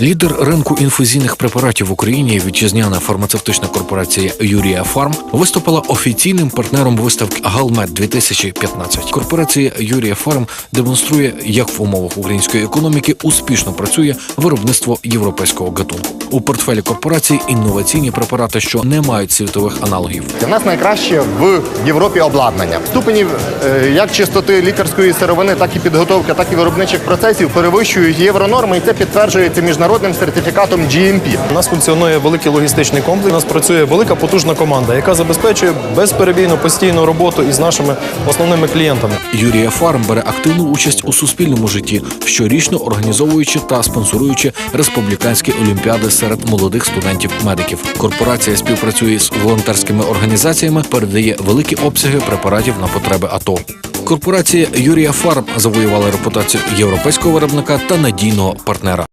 Лідер ринку інфузійних препаратів в Україні, вітчизняна фармацевтична корпорація Юрія Фарм, виступила офіційним партнером виставки Галмет 2015 Корпорація Юрія Фарм демонструє, як в умовах української економіки успішно працює виробництво європейського гатунку. У портфелі корпорації інноваційні препарати, що не мають світових аналогів. У нас найкраще в Європі обладнання. Ступені е, як чистоти лікарської сировини, так і підготовки, так і виробничих процесів перевищують євронорми, і це підтверджується міжнародним сертифікатом GMP. У нас функціонує великий логістичний комплекс. У нас працює велика потужна команда, яка забезпечує безперебійну постійну роботу із нашими основними клієнтами. Юрія Фарм бере активну участь у суспільному житті, щорічно організовуючи та спонсоруючи республіканські олімпіади серед молодих студентів-медиків. Корпорація співпрацює з волонтерськими організаціями, передає великі обсяги препаратів на потреби АТО. Корпорація Юрія Фарм завоювала репутацію європейського виробника та надійного партнера.